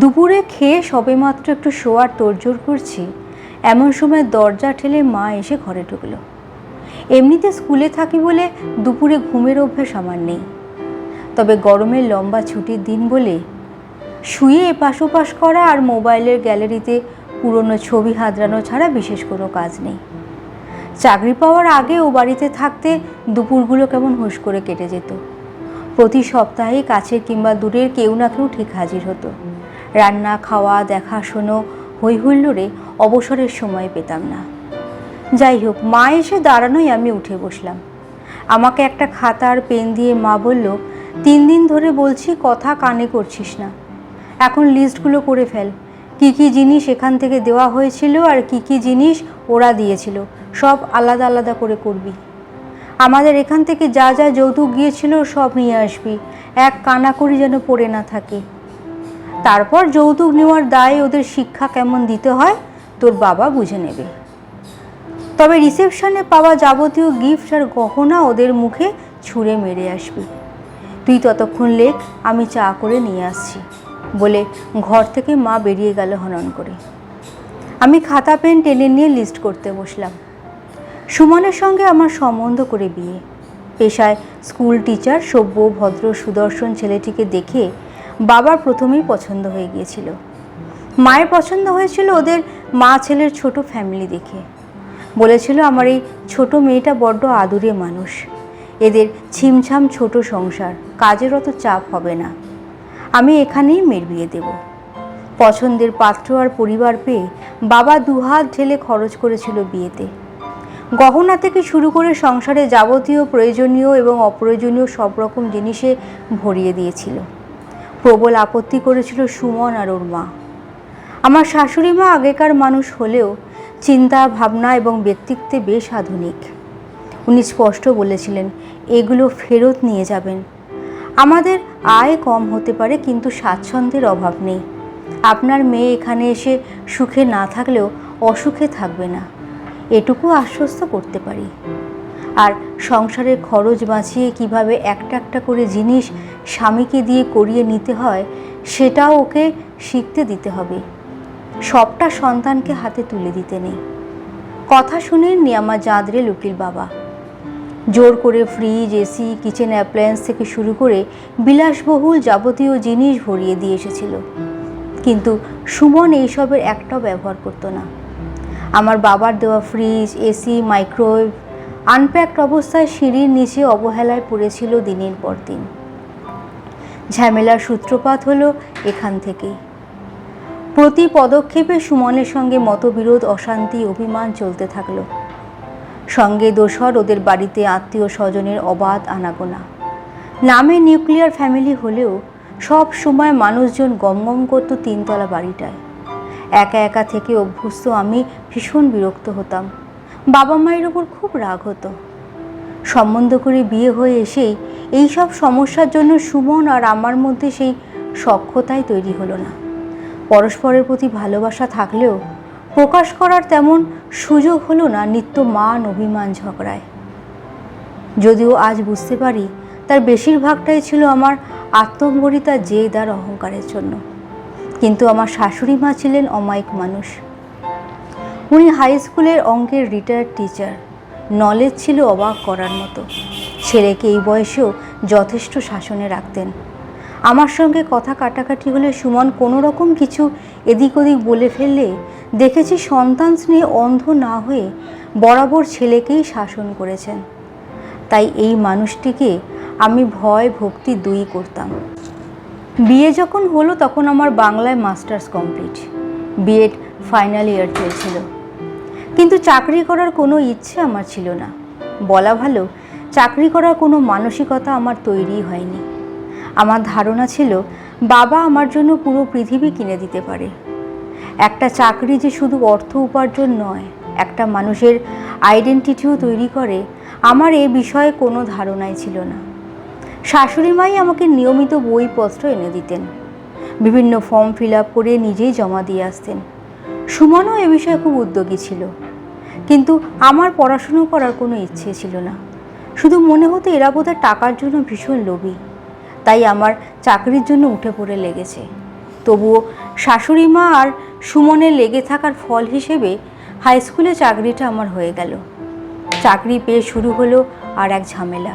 দুপুরে খেয়ে সবেমাত্র একটু শোয়ার তোড়জোড় করছি। এমন সময় দরজা ঠেলে মা এসে ঘরে ঢুকলো। এমনিতে স্কুলে থাকি বলে দুপুরে ঘুমের অভ্যাস আমার নেই। তবে গরমের লম্বা ছুটির দিন বলে শুয়ে এপাশ ওপাশ করা আর মোবাইলের গ্যালারিতে পুরনো ছবি হাতড়ানো ছাড়া বিশেষ কোনো কাজ নেই। চাকরি পাওয়ার আগে ও বাড়িতে থাকতে দুপুরগুলো কেমন হুঁশ করে কেটে যেত। প্রতি সপ্তাহে কাছের কিংবা দূরের কেউ না কেউ ঠিক হাজির হতো। রান্না, খাওয়া দেখাশুনো হই হুল্লোড়ে অবসরের সময় পেতাম না। যাই হোক, মা এসে দাঁড়ানোই আমি উঠে বসলাম। আমাকে একটা খাতা আর পেন দিয়ে মা বলল, তিন দিন ধরে বলছি কথা কানে করছিস না। এখন লিস্টগুলো করে ফেল। কি কি জিনিস এখান থেকে দেওয়া হয়েছিল আর কি কি জিনিস ওরা দিয়েছিল, সব আলাদা আলাদা করে করবি। আমাদের এখান থেকে যা যা যৌতুক গিয়েছিল সব নিয়ে আসবি। এক কানাকড়ি যেন পড়ে না থাকে। তারপর যৌতুক নেওয়ার দায় ওদের শিক্ষা কেমন দিতে হয়, তোর বাবা বুঝে নেবে। তবে রিসেপশনে পাওয়া যাবতীয় গিফট আর গহনা ওদের মুখে ছুঁড়ে মেরে আসবি। তুই ততক্ষণ লেখ, আমি চা করে নিয়ে আসছি, বলে ঘর থেকে মা বেরিয়ে গেল হনন করে। আমি খাতা, পেন, টেনে নিয়ে লিস্ট করতে বসলাম। সুমনের সঙ্গে আমার সম্বন্ধ করে বিয়ে। পেশায় স্কুল টিচার, সভ্য, ভদ্র, সুদর্শন ছেলেটিকে দেখে বাবার প্রথমেই পছন্দ হয়ে গিয়েছিল। মায়ের পছন্দ হয়েছিল ওদের মা ছেলের ছোট ফ্যামিলি দেখে। বলেছিল, আমার এই ছোট মেয়েটা বড্ড আদুরে মানুষ। এদের ছিমছাম ছোট সংসার, কাজের অত চাপ হবে না। আমি এখানেই মেয়ের বিয়ে দেব। পছন্দের পাত্র আর পরিবার পেয়ে বাবা দুহাত ঢেলে খরচ করেছিল বিয়েতে। গহনা থেকে শুরু করে সংসারে যাবতীয় প্রয়োজনীয় এবং অপ্রয়োজনীয় সব রকম জিনিসে ভরিয়ে দিয়েছিল। প্রবল আপত্তি করেছিল সুমন আর ওর মা। আমার শাশুড়ি মা আগেকার মানুষ হলেও চিন্তা, ভাবনা এবং ব্যক্তিত্বে বেশ আধুনিক। উনি স্পষ্ট বলেছিলেন, এগুলো ফেরত নিয়ে যাবেন। আমাদের আয় কম হতে পারে কিন্তু স্বাচ্ছন্দ্যের অভাব নেই। আপনার মেয়ে এখানে এসে সুখে না থাকলেও অসুখে থাকবে না। এটুকু আশ্বস্ত করতে পারি। আর সংসারের খরচ বাঁচিয়ে কীভাবে একটা একটা করে জিনিস স্বামীকে দিয়ে করিয়ে নিতে হয়, সেটাও ওকে শিখতে দিতে হবে। সবটা সন্তানকে হাতে তুলে দিতে নেই। কথা শুনেননি আমার জাঁদরে লুকিল বাবা। জোর করে ফ্রিজ এসি কিচেন অ্যাপ্লায়েন্স থেকে শুরু করে বিলাসবহুল যাবতীয় জিনিস ভরিয়ে দিয়ে এসেছিল। কিন্তু সুমন এইসবের একটাও ব্যবহার করতো না। আমার বাবার দেওয়া ফ্রিজ এসি মাইক্রোওয়েভ আনপ্যাকড অবস্থায় সিঁড়ির নিচে অবহেলায় পড়েছিল দিনের পর দিন। ঝামেলার সূত্রপাত হলো এখান থেকেই। প্রতি পদক্ষেপে সুমনের সঙ্গে মতবিরোধ, অশান্তি, অভিমান চলতে থাকল। সঙ্গে দোসর ওদের বাড়িতে আত্মীয় স্বজনের অবাধ আনাগোনা। নামে নিউক্লিয়ার ফ্যামিলি হলেও সব সময় মানুষজন গমগম করত তিনতলা বাড়িটায়। একা একা থেকে অভ্যস্ত আমি ভীষণ বিরক্ত হতাম। বাবা মায়ের ওপর খুব রাগ হতো। সম্বন্ধ করে বিয়ে হয়ে এসেই এই সব সমস্যার জন্য সুমন আর আমার মধ্যে সেই সক্ষতাই তৈরি হলো না। পরস্পরের প্রতি ভালোবাসা থাকলেও প্রকাশ করার তেমন সুযোগ হলো না নিত্য মান অভিমান ঝগড়ায়। যদিও আজ বুঝতে পারি তার বেশিরভাগটাই ছিল আমার আত্মম্বরিতা জেদ আর অহংকারের জন্য। কিন্তু আমার শাশুড়ি মা ছিলেন অমায়িক মানুষ। উনি হাই স্কুলের অঙ্কের রিটায়ার্ড টিচার নলেজ ছিল অবাক করার মতো। ছেলেকে এই বয়সেও যথেষ্ট শাসনে রাখতেন। আমার সঙ্গে কথা কাটাকাটি হলে সুমন কোনো রকম কিছু এদিক ওদিক বলে ফেললে দেখেছি সন্তান স্নেহে অন্ধ না হয়ে বরাবর ছেলেকেই শাসন করেছেন। তাই এই মানুষটিকে আমি ভয় ভক্তি দুই করতাম। বিয়ে যখন হলো তখন আমার বাংলায় masters complete. B Ed final year চলছিল। কিন্তু চাকরি করার কোনো ইচ্ছে আমার ছিল না। বলা ভালো, চাকরি করার কোনো মানসিকতা আমার তৈরি হয়নি। আমার ধারণা ছিল, বাবা আমার জন্য পুরো পৃথিবী কিনে দিতে পারে। একটা চাকরি যে শুধু অর্থ উপার্জন নয়, একটা মানুষের আইডেন্টিটিও তৈরি করে, আমার এ বিষয়ে কোনো ধারণাই ছিল না। শাশুড়ি মাই আমাকে নিয়মিত বইপত্র এনে দিতেন। বিভিন্ন ফর্ম ফিল আপ করে নিজেই জমা দিয়ে আসতেন। সুমনও এ বিষয়ে খুব উদ্যোগী ছিল। কিন্তু আমার পড়াশুনো করার কোনো ইচ্ছে ছিল না। শুধু মনে হতো এরা বোধহয় টাকার জন্য ভীষণ লোভী। তাই আমার চাকরির জন্য উঠে পড়ে লেগেছে। তবুও শাশুড়ি মা আর সুমনে লেগে থাকার ফল হিসেবে হাই স্কুলে চাকরিটা আমার হয়ে গেল। চাকরি পেয়ে শুরু হলো আর এক ঝামেলা।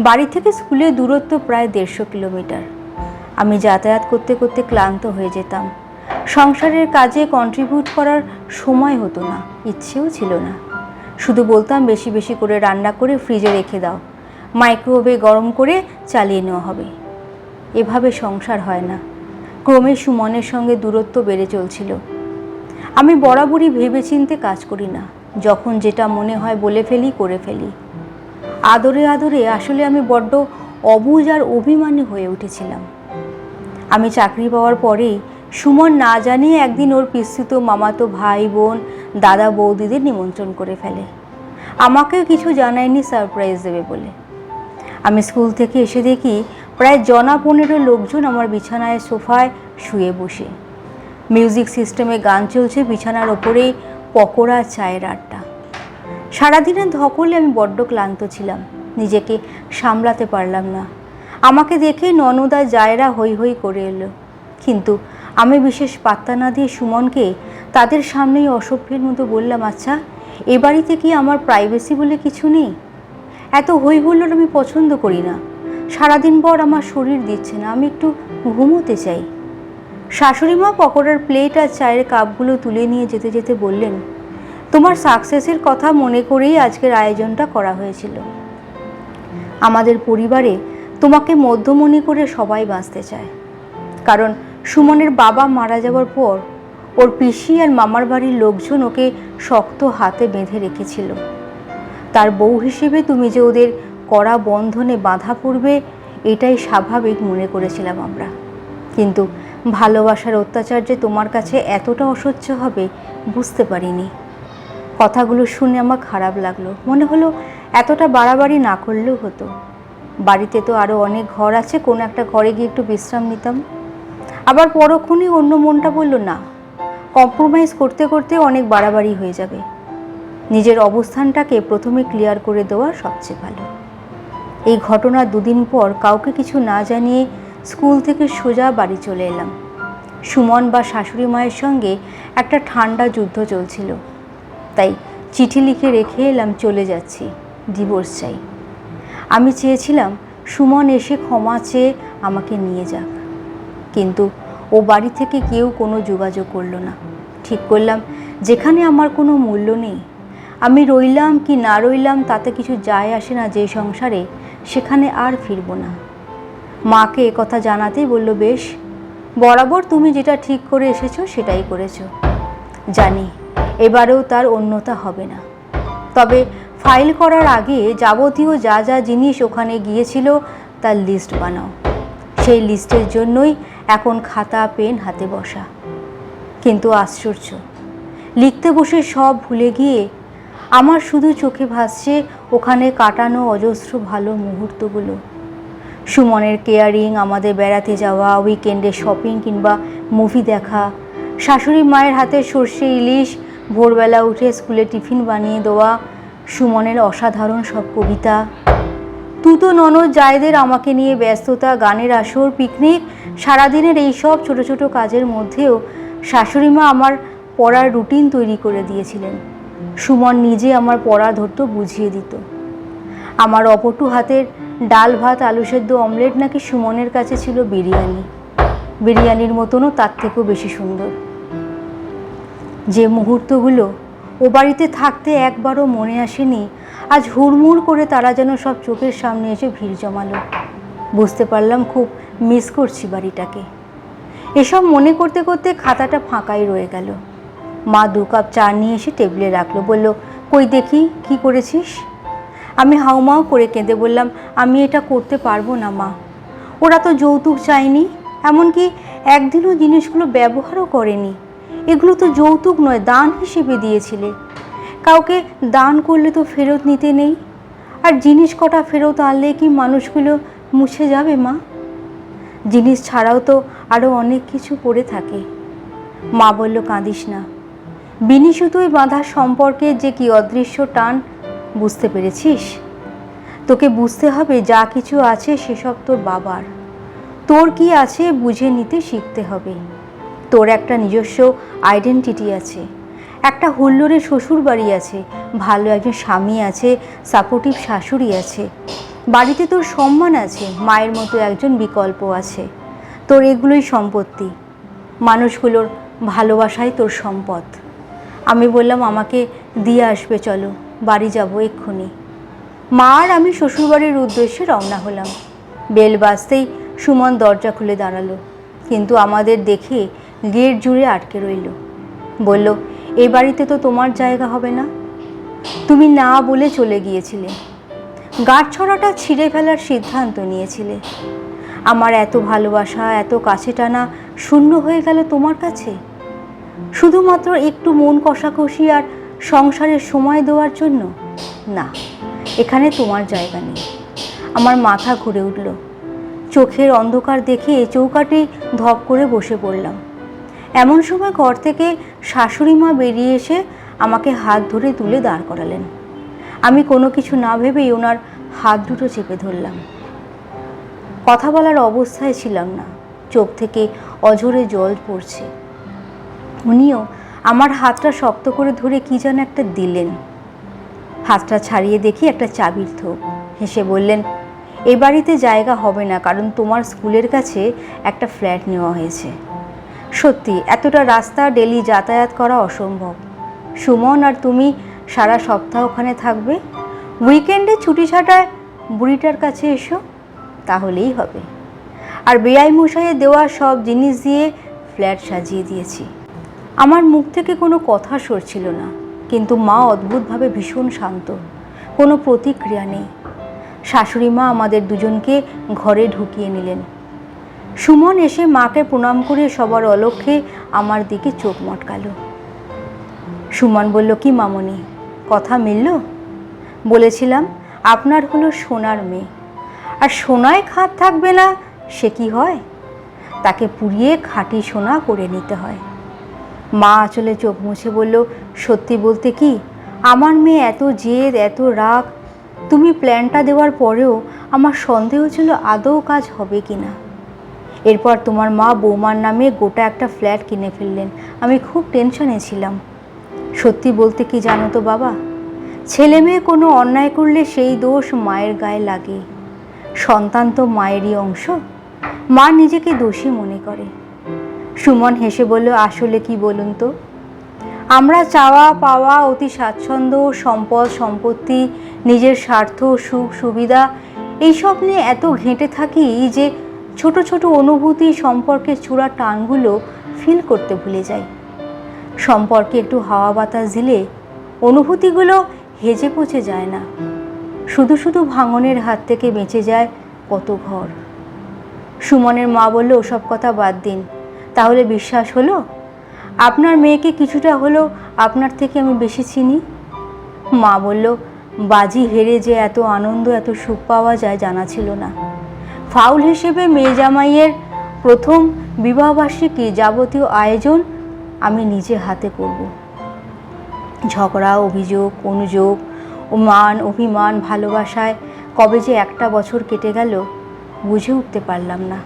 বাড়ি থেকে স্কুলের দূরত্ব প্রায় দেড়শো কিলোমিটার। আমি যাতায়াত করতে করতে ক্লান্ত হয়ে যেতাম। সংসারের কাজে কন্ট্রিবিউট করার সময় হতো না, ইচ্ছেও ছিল না। শুধু বলতাম, বেশি বেশি করে রান্না করে ফ্রিজে রেখে দাও। মাইক্রোওয়েভে গরম করে চালিয়ে নেওয়া হবে। এভাবে সংসার হয় না। ক্রমে সুমনের সঙ্গে দূরত্ব বেড়ে চলছিল। আমি বরাবরই ভেবেচিন্তে কাজ করি না, যখন যেটা মনে হয় বলে ফেলি, করে ফেলি। আদরে আদরে আসলে আমি বড্ড অবুজ আর অভিমানী হয়ে উঠেছিলাম। আমি চাকরি পাওয়ার পরেই সুমন না জানিয়ে একদিন ওর পিস্তুত মামাতো ভাই, বোন, দাদা, বৌদিদের নিমন্ত্রণ করে ফেলে। আমাকেও কিছু জানায়নি সারপ্রাইজ দেবে বলে। আমি স্কুল থেকে এসে দেখি প্রায় জনা পনেরো লোকজন আমার বিছানায় সোফায় শুয়ে বসে। মিউজিক সিস্টেমে গান চলছে বিছানার ওপরেই পকোড়া, চায়ের আড্ডা। সারাদিনের ধকলে আমি বড্ড ক্লান্ত ছিলাম, নিজেকে সামলাতে পারলাম না। আমাকে দেখে ননদা, জায়রা হই হই করে এলো। কিন্তু আমি বিশেষ পাত্তা না দিয়ে সুমনকে তাদের সামনেই অসভ্যের মতো বললাম আচ্ছা এ বাড়িতে কি আমার প্রাইভেসি বলে কিছু নেই? এত হই হুল্লোড় আমি পছন্দ করি না। সারাদিন পর আমার শরীর দিচ্ছে না, আমি একটু ঘুমোতে চাই। শাশুড়ি মা পকোড়ার প্লেট আর চায়ের কাপগুলো তুলে নিয়ে যেতে যেতে বললেন, তোমার সাকসেসের কথা মনে করেই আজকের আয়োজনটা করা হয়েছিল। আমাদের পরিবারে তোমাকে মধ্যমণি করে সবাই বাঁচতে চায়। কারণ সুমনের বাবা মারা যাওয়ার পর, ওর পিসি আর মামার বাড়ির লোকজন ওকে শক্ত হাতে বেঁধে রেখেছিল। তার বউ হিসেবে তুমি যে ওদের কড়া বন্ধনে বাঁধা পড়বে, এটাই স্বাভাবিক মনে করেছিলাম আমরা। কিন্তু ভালোবাসার অত্যাচার যে তোমার কাছে এতটা অসহ্য হবে, বুঝতে পারিনি। কথাগুলো শুনে আমার খারাপ লাগল। মনে হলো এতটা বাড়াবাড়ি না করলেও হতো। বাড়িতে তো আরও অনেক ঘর আছে, কোনো একটা ঘরে গিয়ে একটু বিশ্রাম নিতাম। আবার পরক্ষণই অন্য মনটা বলল, না কম্প্রোমাইজ করতে করতে অনেক বাড়াবাড়ি হয়ে যাবে। নিজের অবস্থানটাকে প্রথমে ক্লিয়ার করে দেওয়া সবচেয়ে ভালো। এই ঘটনার দুদিন পর কাউকে কিছু না জানিয়ে স্কুল থেকে সোজা বাড়ি চলে এলাম। সুমন বা শাশুড়ি মায়ের সঙ্গে একটা ঠান্ডা যুদ্ধ চলছিল। তাই চিঠি লিখে রেখে এলাম, চলে যাচ্ছি ডিভোর্স চাই। আমি চেয়েছিলাম, সুমন এসে ক্ষমা চেয়ে আমাকে নিয়ে যাক। কিন্তু ও বাড়ি থেকে কেউ কোনো যোগাযোগ করল না। ঠিক করলাম, যেখানে আমার কোনো মূল্য নেই, আমি রইলাম কি না রইলাম তাতে কিছু যায় আসে না যে সংসারে, সেখানে আর ফিরবো না। মাকে কথা জানাতেই বলল, বেশ, বরাবর তুমি যেটা ঠিক করে এসেছ সেটাই করেছ। জানি, এবারেও তার অন্যতা হবে না। তবে ফাইল করার আগে যাবতীয় যা যা জিনিস ওখানে গিয়েছিল তার লিস্ট বানাও। সেই লিস্টের জন্যই এখন খাতা, পেন হাতে বসা। কিন্তু আশ্চর্য, লিখতে বসে সব ভুলে গিয়ে আমার শুধু চোখে ভাসছে ওখানে কাটানো অজস্র ভালো মুহূর্তগুলো। সুমনের কেয়ারিং, আমাদের বেড়াতে যাওয়া, উইকেন্ডে শপিং কিংবা মুভি দেখা, শাশুড়ি মায়ের হাতে সর্ষে ইলিশ, ভোরবেলা উঠে স্কুলে টিফিন বানিয়ে দেওয়া, সুমনের অসাধারণ সব কবিতা। তুতো ননদ জায়দের আমাকে নিয়ে ব্যস্ততা, গানের আসর, পিকনিক, সারাদিনের এই সব ছোটো ছোটো কাজের মধ্যেও শাশুড়ি মা আমার পড়ার রুটিন তৈরি করে দিয়েছিলেন। সুমন নিজে আমার পড়া ধরতো বুঝিয়ে দিত। আমার অপটু হাতের ডাল, ভাত, আলু সেদ্ধ, অমলেট নাকি সুমনের কাছে ছিল বিরিয়ানি। বিরিয়ানির মতনও তার থেকেও বেশি সুন্দর। যে মুহূর্তগুলো ও বাড়িতে থাকতে একবারও মনে আসেনি আজ হুড়মুড় করে তারা যেন সব চোখের সামনে এসে ভিড় জমালো। বুঝতে পারলাম খুব মিস করছি বাড়িটাকে। এসব মনে করতে করতে খাতাটা ফাঁকাই রয়ে গেল। মা দু কাপ চা নিয়ে এসে টেবিলে রাখল, বলল, কই দেখি, কি করেছিস? আমি হাউমাউ করে কেঁদে বললাম, আমি এটা করতে পারব না মা। ওরা তো যৌতুক চায়নি, এমনকি একদিনও জিনিসগুলো ব্যবহারও করেনি। এগুলো তো যৌতুক নয়, দান হিসেবে দিয়েছিলে। কাউকে দান করলে তো ফেরত নিতে নেই। আর জিনিস কটা ফেরত আনলে কি মানুষগুলো মুছে যাবে, মা? জিনিস ছাড়াও তো আরও অনেক কিছু পড়ে থাকে। মা বলল, কাঁদিস না। বিনি সুতোয় বাঁধা সম্পর্কে যে কি অদৃশ্য টান, বুঝতে পেরেছিস? তোকে বুঝতে হবে যা কিছু আছে সেসব তোর বাবার। তোর কি আছে বুঝে নিতে শিখতে হবে। তোর একটা নিজস্ব আইডেন্টিটি আছে। একটা হুল্লোড়ে শ্বশুর বাড়ি আছে। ভালো একজন স্বামী আছে সাপোর্টিভ শাশুড়ি আছে। বাড়িতে তোর সম্মান আছে, মায়ের মতো একজন বিকল্প আছে। তোর এগুলোই সম্পত্তি। মানুষগুলোর ভালোবাসাই তোর সম্পদ। আমি বললাম, আমাকে দিয়ে আসবে, চলো, বাড়ি যাব এক্ষুনি। মা আর আমি শ্বশুরবাড়ির উদ্দেশ্যে রওনা হলাম। বেল বাজতেই সুমন দরজা খুলে দাঁড়াল, কিন্তু আমাদের দেখে গেট জুড়ে আটকে রইল। বলল এই বাড়িতে তো তোমার জায়গা হবে না। তুমি না বলে চলে গিয়েছিলে। গাঁট ছড়াটা ছিঁড়ে ফেলার সিদ্ধান্ত নিয়েছিলে। আমার এত ভালোবাসা, এত কাছে টানা শূন্য হয়ে গেল তোমার কাছে। শুধুমাত্র একটু মন কষাকষি আর সংসারের সময় দেওয়ার জন্য? না, এখানে তোমার জায়গা নেই। আমার মাথা ঘুরে উঠল। চোখের অন্ধকার দেখে চৌকাটি ধপ করে বসে পড়লাম। এমন সময় ঘর থেকে শাশুড়ি মা বেরিয়ে এসে আমাকে হাত ধরে তুলে দাঁড় করালেন। আমি কোনো কিছু না ভেবেই ওনার হাত দুটো চেপে ধরলাম। কথা বলার অবস্থায় ছিলাম না। চোখ থেকে অঝরে জল পড়ছে। উনিও আমার হাতটা শক্ত করে ধরে কি যেন একটা দিলেন। হাতটা ছাড়িয়ে দেখি একটা চাবির থোক। হেসে বললেন, এ বাড়িতে জায়গা হবে না, কারণ তোমার স্কুলের কাছে একটা ফ্ল্যাট নেওয়া হয়েছে। সত্যি, এতটা রাস্তা ডেলি যাতায়াত করা অসম্ভব। সুমন, আর তুমি সারা সপ্তাহ ওখানে থাকবে? উইকেন্ডে ছুটি ছাটায় বুড়িটার কাছে এসো, তাহলেই হবে। আর বেআই মশাইয়ে দেওয়া সব জিনিস দিয়ে ফ্ল্যাট সাজিয়ে দিয়েছি। আমার মুখ থেকে কোনো কথা সরছিল না, কিন্তু মা অদ্ভুতভাবে ভীষণ শান্ত। কোনো প্রতিক্রিয়া নেই। শাশুড়ি মা আমাদের দুজনকে ঘরে ঢুকিয়ে নিলেন। সুমন এসে মাকে প্রণাম করে সবার অলক্ষ্যে আমার দিকে চোখ মটকালো। সুমন বলল, কি মামনি, কথা মিলল? বলেছিলাম, আপনার হলো সোনার মেয়ে। আর সোনায় খাত থাকবে না, সে কি হয়? তাকে পুড়িয়ে খাঁটি সোনা করে নিতে হয়। মা আঁচলে চোখ মুছে বলল, সত্যি বলতে কি, আমার মেয়ে এত জেদ, এত রাগ, তুমি প্ল্যানটা দেওয়ার পরেও আমার সন্দেহ ছিল আদৌ কাজ হবে কি না এরপর তোমার মা বৌমার নামে গোটা একটা ফ্ল্যাট কিনে ফেললেন। আমি খুব টেনশনে ছিলাম। সত্যি বলতে কি জানো তো বাবা? ছেলে মেয়ে কোনো অন্যায় করলে সেই দোষ মায়ের গায়ে লাগে। সন্তান তো মায়েরই অংশ। মা নিজেকে দোষী মনে করে। সুমন হেসে বলল, আসলে কি বলুন তো? আমরা চাওয়া পাওয়া অতি স্বাচ্ছন্দ্য, সম্পদ, সম্পত্তি, নিজের স্বার্থ, সুখ, সুবিধা, এইসব নিয়ে এত ঘেঁটে থাকি যে ছোট ছোট অনুভূতি সম্পর্কের চূড়া টানগুলো ফিল করতে ভুলে যাই। সম্পর্কে একটু হাওয়া বাতাস দিলে অনুভূতিগুলো হেজে পচে যায় না। শুধু শুধু ভাঙনের হাত থেকে বেঁচে যায় কত ঘর। সুমনের মা বলল, ওসব কথা বাদ দিন। তাহলে বিশ্বাস হলো? আপনার মেয়েকে কিছুটা হলো আপনার থেকে আমি বেশি চিনি? মা বলল, বাজি হেরে যে এত আনন্দ, এত সুখ পাওয়া যায় জানা ছিল না। ফাউল হিসেবে মেয়ে জামাইয়ের প্রথম বিবাহবার্ষিকী যাবতীয় আয়োজন আমি নিজে হাতে করব। ঝগড়া, অভিযোগ, অনুযোগ ও মান, অভিমান, ভালোবাসায় কবে যে একটা বছর কেটে গেল, বুঝে উঠতে পারলাম না।